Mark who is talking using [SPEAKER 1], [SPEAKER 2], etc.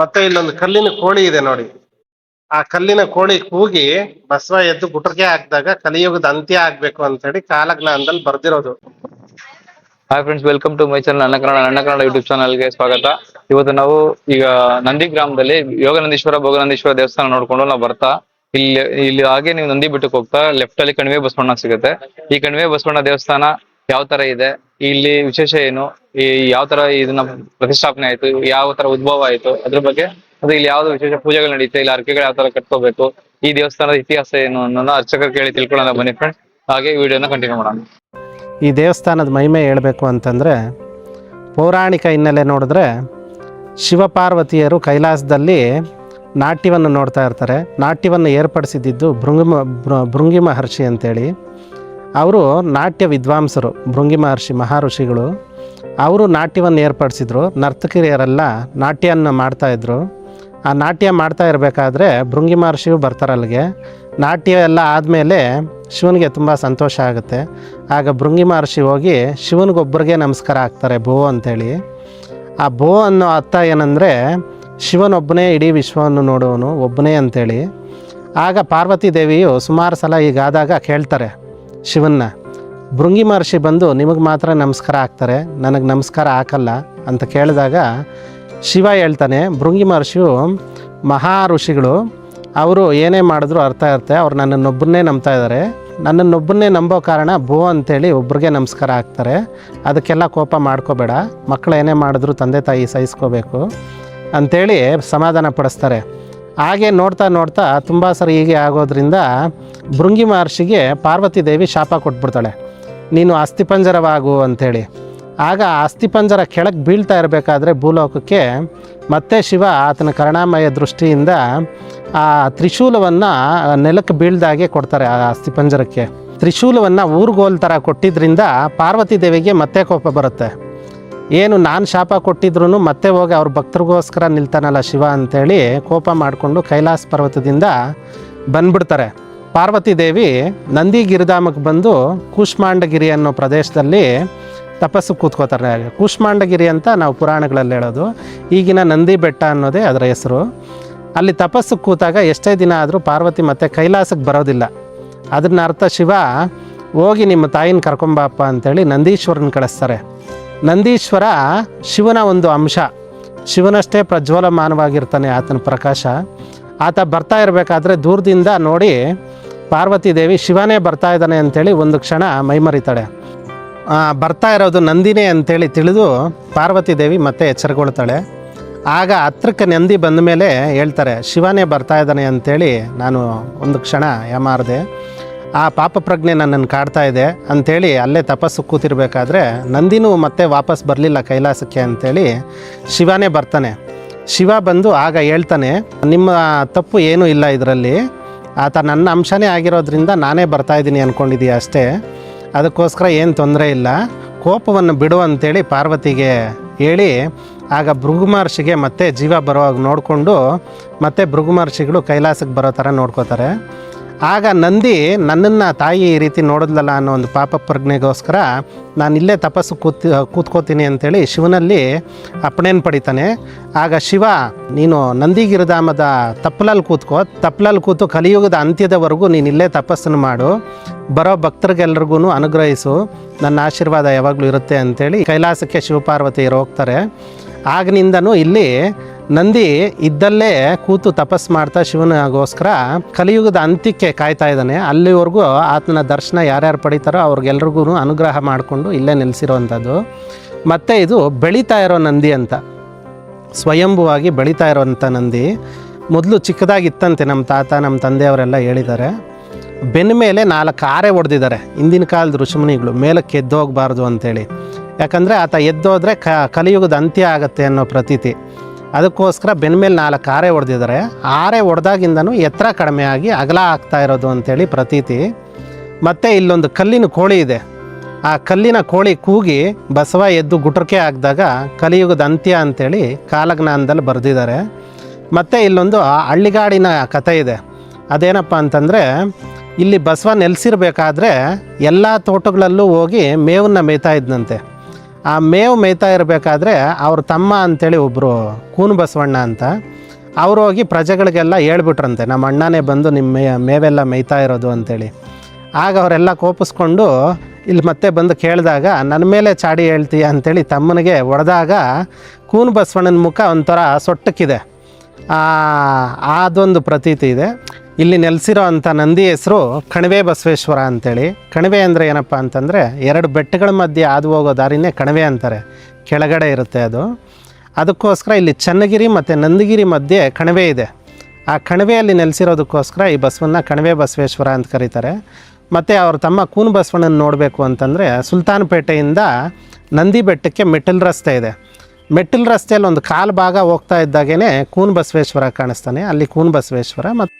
[SPEAKER 1] ಮತ್ತೆ ಇಲ್ಲೊಂದು ಕಲ್ಲಿನ ಕೋಳಿ ಇದೆ ನೋಡಿ. ಆ ಕಲ್ಲಿನ ಕೋಳಿ ಕೂಗಿ ಬಸವ ಎದ್ದು ಗುಟರ್ಗೆ ಹಾಕಿದಾಗ ಕಲಿಯುಗದ ಅಂತ್ಯ ಆಗ್ಬೇಕು ಅಂತ ಹೇಳಿ ಕಾಲಜ್ಞಾನದಲ್ಲಿ ಬರ್ದಿರೋದು.
[SPEAKER 2] Hi friends welcome to my channel ನನ್ನ ಕನ್ನಡ ನನ್ನ ಕನ್ನಡ ಯೂಟ್ಯೂಬ್ ಚಾನಲ್ಗೆ ಸ್ವಾಗತ. ಇವತ್ತು ನಾವು ಈಗ ನಂದಿ ಗ್ರಾಮದಲ್ಲಿ ಯೋಗನಂದೀಶ್ವರ, ಭೋಗನಂದೀಶ್ವರ ದೇವಸ್ಥಾನ ನೋಡ್ಕೊಂಡು ನಾವು ಬರ್ತಾ. ಇಲ್ಲಿ ಇಲ್ಲಿ ಹಾಗೆ ನೀವು ನಂದಿ ಬೆಟ್ಟಕ್ಕೆ ಹೋಗ್ತಾ ಲೆಫ್ಟ್ ಅಲ್ಲಿ ಕಣಿವೆ ಬಸವಣ್ಣ ಸಿಗುತ್ತೆ. ಈ ಕಣಿವೆ ಬಸವಣ್ಣ ದೇವಸ್ಥಾನ ಯಾವ ತರ ಇದೆ? ಇಲ್ಲಿ ವಿಶೇಷ ಏನು? ಈ ಯಾವ ತರ ಇದನ್ನ ಪ್ರತಿಷ್ಠಾಪನೆ ಆಯ್ತು? ಯಾವ ತರ ಉದ್ಭವ ಆಯ್ತು? ಅದ್ರ ಬಗ್ಗೆ ಅದು ಇಲ್ಲಿ ಯಾವ್ದು ವಿಶೇಷ ಪೂಜೆಗಳು ನಡೀತೆ ಇಲ್ಲಿ? ಅರ್ಕೆಗಳು ಯಾವ ತರ ಕಟ್ಕೋಬೇಕು? ಈ ದೇವಸ್ಥಾನದ ಇತಿಹಾಸ ಏನು ಅನ್ನೋದನ್ನ ಅರ್ಚಕರು ಕೇಳಿ ತಿಳ್ಕೊಳ್ಳೋಣ ಬನ್ನಿ ಫ್ರೆಂಡ್ ಹಾಗೆ ವಿಡಿಯೋನ ಕಂಟಿನ್ಯೂ ಮಾಡೋಣ.
[SPEAKER 1] ಈ ದೇವಸ್ಥಾನದ ಮಹಿಮೆ ಹೇಳಬೇಕು ಅಂತಂದರೆ, ಪೌರಾಣಿಕ ಹಿನ್ನೆಲೆ ನೋಡಿದ್ರೆ, ಶಿವಪಾರ್ವತಿಯರು ಕೈಲಾಸದಲ್ಲಿ ನಾಟ್ಯವನ್ನು ನೋಡ್ತಾ ಇರ್ತಾರೆ. ನಾಟ್ಯವನ್ನು ಏರ್ಪಡಿಸಿದ್ದು ಭೃಂಗಿ ಮಹರ್ಷಿ ಅಂತೇಳಿ. ಅವರು ನಾಟ್ಯ ವಿದ್ವಾಂಸರು, ಭೃಂಗಿ ಮಹರ್ಷಿ ಮಹರ್ಷಿಗಳು ಅವರು ನಾಟ್ಯವನ್ನು ಏರ್ಪಡಿಸಿದ್ರು ನರ್ತಕಿರಿಯರೆಲ್ಲ ನಾಟ್ಯವನ್ನು ಮಾಡ್ತಾಯಿದ್ರು ಆ ನಾಟ್ಯ ಮಾಡ್ತಾ ಇರಬೇಕಾದ್ರೆ ಭೃಂಗಿ ಮಹರ್ಷಿಯು ಬರ್ತಾರೆ ಅಲ್ಲಿಗೆ. ನಾಟ್ಯ ಎಲ್ಲ ಆದಮೇಲೆ ಶಿವನಿಗೆ ತುಂಬ ಸಂತೋಷ ಆಗುತ್ತೆ. ಆಗ ಭೃಂಗಿ ಮಹರ್ಷಿ ಹೋಗಿ ಶಿವನಿಗೊಬ್ಬರಿಗೆ ನಮಸ್ಕಾರ ಹಾಕ್ತಾರೆ, ಭೋ ಅಂತೇಳಿ. ಆ ಭೋ ಅನ್ನೋ ಅರ್ಥ ಏನಂದರೆ, ಶಿವನೊಬ್ಬನೇ ಇಡೀ ವಿಶ್ವವನ್ನು ನೋಡುವನು ಒಬ್ಬನೇ ಅಂಥೇಳಿ ಆಗ ಪಾರ್ವತಿ ದೇವಿಯು ಸುಮಾರು ಸಲ ಈಗಾದಾಗ ಕೇಳ್ತಾರೆ ಶಿವನ್ನ. ಭೃಂಗಿ ಮಹರ್ಷಿ ಬಂದು ನಿಮಗೆ ಮಾತ್ರ ನಮಸ್ಕಾರ ಹಾಕ್ತಾರೆ ನನಗೆ ನಮಸ್ಕಾರ ಹಾಕಲ್ಲ ಅಂತ ಕೇಳಿದಾಗ ಶಿವ ಹೇಳ್ತಾನೆ, ಭೃಂಗಿ ಮಹರ್ಷಿಯು ಮಹಾ ಋಷಿಗಳು ಅವರು ಏನೇ ಮಾಡಿದ್ರು ಅರ್ಥ ಇರುತ್ತೆ, ಅವ್ರು ನನ್ನನ್ನೊಬ್ಬನ್ನೇ ನಂಬ್ತಾ ಇದ್ದಾರೆ. ನನ್ನನ್ನೊಬ್ಬನ್ನೇ ನಂಬೋ ಕಾರಣ ಭೂ ಅಂತೇಳಿ ಒಬ್ರಿಗೆ ನಮಸ್ಕಾರ ಹಾಕ್ತಾರೆ ಅದಕ್ಕೆಲ್ಲ ಕೋಪ ಮಾಡ್ಕೋಬೇಡ ಮಕ್ಕಳು ಏನೇ ಮಾಡಿದ್ರು ತಂದೆ ತಾಯಿ ಸಹಿಸ್ಕೋಬೇಕು ಅಂಥೇಳಿ ಸಮಾಧಾನ ಪಡಿಸ್ತಾರೆ. ಹಾಗೆ ನೋಡ್ತಾ ನೋಡ್ತಾ ತುಂಬ ಸರಿ ಹೀಗೆ ಆಗೋದ್ರಿಂದ ಭೃಂಗಿ ಮಹರ್ಷಿಗೆ ಪಾರ್ವತಿ ದೇವಿ ಶಾಪ ಕೊಟ್ಬಿಡ್ತಾಳೆ. ನೀನು ಅಸ್ಥಿಪಂಜರವಾಗು ಅಂಥೇಳಿ. ಆಗ ಅಸ್ಥಿಪಂಜರ ಕೆಳಗೆ ಬೀಳ್ತಾ ಇರಬೇಕಾದ್ರೆ ಭೂಲೋಕಕ್ಕೆ ಮತ್ತೆ ಶಿವ ಆತನ ಕರುಣಾಮಯ ದೃಷ್ಟಿಯಿಂದ ಆ ತ್ರಿಶೂಲವನ್ನು ನೆಲಕ್ಕೆ ಬೀಳ್ದಾಗೆ ಕೊಡ್ತಾರೆ ಆ ಅಸ್ಥಿಪಂಜರಕ್ಕೆ. ತ್ರಿಶೂಲವನ್ನು ಊರ್ಗೋಲ್ ಥರ ಕೊಟ್ಟಿದ್ದರಿಂದ ಪಾರ್ವತಿ ದೇವಿಗೆ ಮತ್ತೆ ಕೋಪ ಬರುತ್ತೆ. ಏನು ನಾನು ಶಾಪ ಕೊಟ್ಟಿದ್ರು ಮತ್ತೆ ಹೋಗಿ ಅವ್ರ ಭಕ್ತರಿಗೋಸ್ಕರ ನಿಲ್ತಾನಲ್ಲ ಶಿವ ಅಂತೇಳಿ ಕೋಪ ಮಾಡಿಕೊಂಡು ಕೈಲಾಸ ಪರ್ವತದಿಂದ ಬಂದ್ಬಿಡ್ತಾರೆ. ಪಾರ್ವತಿ ದೇವಿ ನಂದಿ ಗಿರಿಧಾಮಕ್ಕೆ ಬಂದು ಕೂಷ್ಮಾಂಡಗಿರಿ ಅನ್ನೋ ಪ್ರದೇಶದಲ್ಲಿ ತಪಸ್ಸು ಕೂತ್ಕೋತಾರೆ. ಕೂಷ್ಮಾಂಡಗಿರಿ ಅಂತ ನಾವು ಪುರಾಣಗಳಲ್ಲಿ ಹೇಳೋದು. ಈಗಿನ ನಂದಿ ಬೆಟ್ಟ ಅನ್ನೋದೇ ಅದರ ಹೆಸರು. ಅಲ್ಲಿ ತಪಸ್ಸು ಕೂತಾಗ ಎಷ್ಟೇ ದಿನ ಆದರೂ ಪಾರ್ವತಿ ಮತ್ತೆ ಕೈಲಾಸಕ್ಕೆ ಬರೋದಿಲ್ಲ. ಅದನ್ನ ಅರ್ಥ ಶಿವ, ಹೋಗಿ ನಿಮ್ಮ ತಾಯಿನ ಕರ್ಕೊಂಬಪ್ಪ ಅಂತೇಳಿ ನಂದೀಶ್ವರನ ಕಳಿಸ್ತಾರೆ. ನಂದೀಶ್ವರ ಶಿವನ ಒಂದು ಅಂಶ. ಶಿವನಷ್ಟೇ ಪ್ರಜ್ವಲಮಾನವಾಗಿರ್ತಾನೆ ಆತನ ಪ್ರಕಾಶ. ಆತ ಬರ್ತಾ ಇರಬೇಕಾದ್ರೆ ದೂರದಿಂದ ನೋಡಿ ಪಾರ್ವತಿ ದೇವಿ ಶಿವನೇ ಬರ್ತಾ ಇದ್ದಾನೆ ಅಂಥೇಳಿ ಒಂದು ಕ್ಷಣ ಮೈಮರಿತಾಳೆ. ಬರ್ತಾ ಇರೋದು ನಂದಿನೇ ಅಂಥೇಳಿ ತಿಳಿದು ಪಾರ್ವತಿ ದೇವಿ ಮತ್ತೆ ಎಚ್ಚರಗೊಳ್ತಾಳೆ. ಆಗ ಹತ್ರಕ್ಕೆ ನಂದಿ ಬಂದ ಮೇಲೆ ಹೇಳ್ತಾರೆ, ಶಿವನೇ ಬರ್ತಾ ಇದ್ದಾನೆ ಅಂಥೇಳಿ ನಾನು ಒಂದು ಕ್ಷಣ ಯಾಮಾರದೆ. ಆ ಪಾಪ ಪ್ರಜ್ಞೆ ನನ್ನನ್ನು ಕಾಡ್ತಾ ಇದೆ ಅಂಥೇಳಿ ಅಲ್ಲೇ ತಪಸ್ಸು ಕೂತಿರ್ಬೇಕಾದ್ರೆ ನಂದಿನೂ ಮತ್ತೆ ವಾಪಸ್ ಬರಲಿಲ್ಲ ಕೈಲಾಸಕ್ಕೆ ಅಂಥೇಳಿ ಶಿವನೇ ಬರ್ತಾನೆ. ಶಿವ ಬಂದು ಆಗ ಹೇಳ್ತಾನೆ, ನಿಮ್ಮ ತಪ್ಪು ಏನೂ ಇಲ್ಲ ಇದರಲ್ಲಿ. ಆತ ನನ್ನ ಅಂಶನೇ ಆಗಿರೋದ್ರಿಂದ ನಾನೇ ಬರ್ತಾ ಇದ್ದೀನಿ ಅಂದ್ಕೊಂಡಿದ್ದೀಯ ಅಷ್ಟೇ. ಅದಕ್ಕೋಸ್ಕರ ಏನು ತೊಂದರೆ ಇಲ್ಲ. ಕೋಪವನ್ನು ಬಿಡು ಅಂತೇಳಿ ಪಾರ್ವತಿಗೆ ಹೇಳಿ ಆಗ ಭೃಗು ಮಹರ್ಷಿಗೆ ಮತ್ತೆ ಜೀವ ಬರೋವಾಗ ನೋಡಿಕೊಂಡು ಮತ್ತೆ ಭೃಗು ಮಹರ್ಷಿಗಳು ಕೈಲಾಸಕ್ಕೆ ಬರೋ ಥರ ನೋಡ್ಕೋತಾರೆ. ಆಗ ನಂದಿ ನನ್ನನ್ನು ತಾಯಿ ಈ ರೀತಿ ನೋಡಿದ್ಲಲ್ಲ ಅನ್ನೋ ಒಂದು ಪಾಪ ಪ್ರಜ್ಞೆಗೋಸ್ಕರ ನಾನು ಇಲ್ಲೇ ತಪಸ್ಸು ಕೂತ್, ಕೂತ್ಕೋತೀನಿ ಅಂತೇಳಿ ಶಿವನಲ್ಲಿ ಅಪ್ಪಣೆಯನ್ನು ಪಡಿತಾನೆ. ಆಗ ಶಿವ, ನೀನು ನಂದಿಗಿರಿಧಾಮದ ತಪ್ಪಲಲ್ಲಿ ಕೂತ್ಕೋ ತಪ್ಪಲಲ್ಲಿ ಕೂತು ಕಲಿಯುಗದ ಅಂತ್ಯದವರೆಗೂ ನೀನು ಇಲ್ಲೇ ತಪಸ್ಸನ್ನು ಮಾಡು. ಬರೋ ಭಕ್ತರಿಗೆಲ್ರಿಗೂ ಅನುಗ್ರಹಿಸು. ನನ್ನ ಆಶೀರ್ವಾದ ಯಾವಾಗಲೂ ಇರುತ್ತೆ ಅಂತೇಳಿ ಕೈಲಾಸಕ್ಕೆ ಶಿವಪಾರ್ವತಿಯರು ಹೋಗ್ತಾರೆ. ಆಗಿನಿಂದನೂ ಇಲ್ಲಿ ನಂದಿ ಇದ್ದಲ್ಲೇ ಕೂತು ತಪಸ್ ಮಾಡ್ತಾ ಶಿವನಗೋಸ್ಕರ ಕಲಿಯುಗದ ಅಂತ್ಯಕ್ಕೆ ಕಾಯ್ತಾ ಇದ್ದಾನೆ. ಅಲ್ಲಿವರೆಗೂ ಆತನ ದರ್ಶನ ಯಾರ್ಯಾರು ಪಡಿತಾರೋ ಅವ್ರಿಗೆಲ್ರಿಗೂ ಅನುಗ್ರಹ ಮಾಡಿಕೊಂಡು ಇಲ್ಲೇ ನಿಲ್ಲಿಸಿರೋವಂಥದ್ದು ಮತ್ತು ಇದು ಬೆಳೀತಾ ಇರೋ ನಂದಿ ಅಂತ. ಸ್ವಯಂಭುವಾಗಿ ಬೆಳೀತಾ ಇರೋವಂಥ ನಂದಿ. ಮೊದಲು ಚಿಕ್ಕದಾಗಿತ್ತಂತೆ ನಮ್ಮ ತಾತ, ನಮ್ಮ ತಂದೆಯವರೆಲ್ಲ ಹೇಳಿದ್ದಾರೆ. ಬೆನ್ನ ಮೇಲೆ ನಾಲ್ಕು ಆರೆ ಹೊಡೆದಿದ್ದಾರೆ ಹಿಂದಿನ ಕಾಲದ ಋಷಿಮುನಿಗಳು. ಮೇಲಕ್ಕೆ ಎದ್ದೋಗಬಾರ್ದು ಅಂತೇಳಿ. ಯಾಕಂದರೆ ಆತ ಎದ್ದೋದ್ರೆ ಕ, ಕಲಿಯುಗದ ಅಂತ್ಯ ಆಗತ್ತೆ ಅನ್ನೋ ಪ್ರತೀತಿ. ಅದಕ್ಕೋಸ್ಕರ ಬೆನ್ನ ಮೇಲೆ ನಾಲ್ಕು ಆರೆ ಹೊಡೆದಿದ್ದಾರೆ ಆರೆ ಹೊಡೆದಾಗಿಂದನೂ ಎತ್ತರ ಕಡಿಮೆ ಆಗಿ ಅಗಲ ಆಗ್ತಾ ಇರೋದು ಅಂತೇಳಿ ಪ್ರತೀತಿ. ಮತ್ತು ಇಲ್ಲೊಂದು ಕಲ್ಲಿನ ಕೋಳಿ ಇದೆ. ಆ ಕಲ್ಲಿನ ಕೋಳಿ ಕೂಗಿ ಬಸವ ಎದ್ದು ಗುಟುರ್ಕೆ ಆಗಿದಾಗ ಕಲಿಯುಗದ ಅಂತ್ಯ ಅಂತೇಳಿ ಕಾಲಜ್ಞಾನದಲ್ಲಿ ಬರೆದಿದ್ದಾರೆ. ಮತ್ತು ಇಲ್ಲೊಂದು ಹಳ್ಳಿಗಾಡಿನ ಕಥೆ ಇದೆ. ಅದೇನಪ್ಪ ಅಂತಂದರೆ, ಇಲ್ಲಿ ಬಸವ ನೆಲೆಸಿರ್ಬೇಕಾದ್ರೆ ಎಲ್ಲ ತೋಟಗಳಲ್ಲೂ ಹೋಗಿ ಮೇವನ್ನ ಮೇಯ್ತಾ ಇದ್ನಂತೆ. ಆ ಮೇವು ಮೇಯ್ತಾ ಇರಬೇಕಾದ್ರೆ ಅವ್ರ ತಮ್ಮ ಅಂತೇಳಿ ಒಬ್ಬರು ಕೂನು ಬಸವಣ್ಣ ಅಂತ, ಅವರು ಹೋಗಿ ಪ್ರಜೆಗಳಿಗೆಲ್ಲ ಹೇಳ್ಬಿಟ್ರಂತೆ, ನಮ್ಮ ಅಣ್ಣನೇ ಬಂದು ನಿಮ್ಮ ಮೇವೆಲ್ಲ ಮೇಯ್ತಾ ಇರೋದು ಅಂತೇಳಿ. ಆಗ ಅವರೆಲ್ಲ ಕೋಪಿಸ್ಕೊಂಡು, ಇಲ್ಲಿ ಮತ್ತೆ ಬಂದು ಕೇಳಿದಾಗ ನನ್ನ ಮೇಲೆ ಚಾಡಿ ಹೇಳ್ತೀಯ ಅಂತೇಳಿ ತಮ್ಮನಿಗೆ ಹೊಡೆದಾಗ ಕೂನು ಬಸವಣ್ಣನ ಮುಖ ಒಂಥರ ಸೊಟ್ಟಕ್ಕಿದೆ. ಅದೊಂದು ಪ್ರತೀತಿ ಇದೆ. ಇಲ್ಲಿ ನೆಲೆಸಿರೋ ಅಂಥ ನಂದಿ ಹೆಸರು ಕಣಿವೆ ಬಸವೇಶ್ವರ ಅಂತೇಳಿ. ಕಣಿವೆ ಅಂದರೆ ಏನಪ್ಪ ಅಂತಂದರೆ ಎರಡು ಬೆಟ್ಟಗಳ ಮಧ್ಯೆ ಹಾದು ಹೋಗೋ ದಾರಿನೇ ಕಣಿವೆ ಅಂತಾರೆ. ಕೆಳಗಡೆ ಇರುತ್ತೆ ಅದು. ಅದಕ್ಕೋಸ್ಕರ ಇಲ್ಲಿ ಚನ್ನಗಿರಿ ಮತ್ತು ನಂದಿಗಿರಿ ಮಧ್ಯೆ ಕಣಿವೆ ಇದೆ. ಆ ಕಣಿವೆಯಲ್ಲಿ ನೆಲೆಸಿರೋದಕ್ಕೋಸ್ಕರ ಈ ಬಸವನ್ನ ಕಣಿವೆ ಬಸವೇಶ್ವರ ಅಂತ ಕರೀತಾರೆ. ಮತ್ತು ಅವ್ರ ತಮ್ಮ ಕೂನು ಬಸವಣ್ಣನ ನೋಡಬೇಕು ಅಂತಂದರೆ ಸುಲ್ತಾನ್ಪೇಟೆಯಿಂದ ನಂದಿ ಬೆಟ್ಟಕ್ಕೆ ಮೆಟ್ಟಿಲು ರಸ್ತೆ ಇದೆ. ಮೆಟ್ಟಿಲು ರಸ್ತೆಯಲ್ಲಿ ಒಂದು ಕಾಲು ಭಾಗ ಹೋಗ್ತಾ ಇದ್ದಾಗೇ ಕೂನ್ ಬಸವೇಶ್ವರ ಕಾಣಿಸ್ತಾನೆ. ಅಲ್ಲಿ ಕೂನ್ ಬಸವೇಶ್ವರ ಮತ್ತು